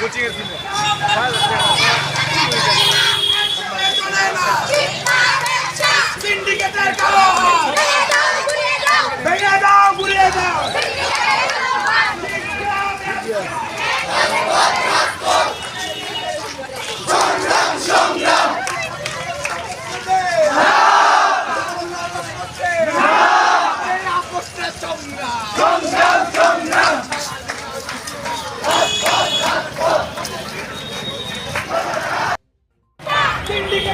কোচিংয়ের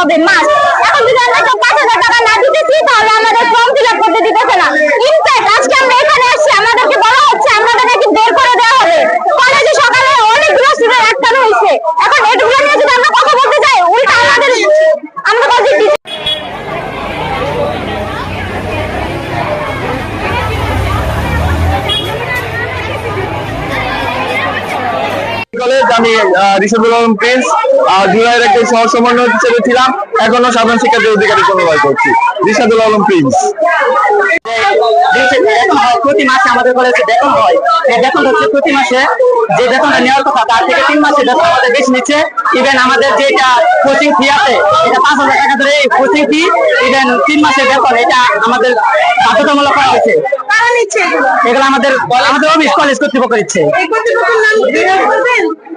হবে মাস এখন যদি আমরা কেউ পাঁচ হাজার টাকা না দিতেছি তাহলে আমাদের ফর্ম ফিল আপ করতে দিতেছে না। ইনফ্যাক্ট আজকে আমরা এখানে আসছি, আমাদেরকে বলা হচ্ছে আমাদের নাকি বের করে দেওয়া হবে। কলেজে সকালে অনেকগুলো স্টুডেন্ট আটকানো হয়েছে। এখন এগুলো নিয়ে যদি আমরা কথা বলতে যাই উল্টা আমাদের আমরা বলছি কলেজ আমি রিসুল আলম প্রিন্স জুলাইয়ের একজন সহ সমন্বয় হিসেবে ছিলাম। এখনও সাধারণ শিক্ষার্থীর অধিকারী পুনর্বাই করছি। রিসাদুল আলম প্রিন্স। প্রতি মাসে আমাদের কলেজে বেতন হয় বেতন হচ্ছে প্রতি মাসে যে বেতনটা নেওয়ার কথা তার থেকে তিন মাসে বেতন আমাদের বেশি নিচ্ছে। ইভেন আমাদের যেটা কোচিং ফি আছে এটা পাঁচ হাজার টাকা ধরে কোচিং ফি ইভেন তিন মাসের বেতন এটা আমাদের বাধ্যতামূলক করা হয়েছে। এগুলো? এগুলো আমাদের আমাদের অফিস কলেজ কর্তৃপক্ষ দিচ্ছে।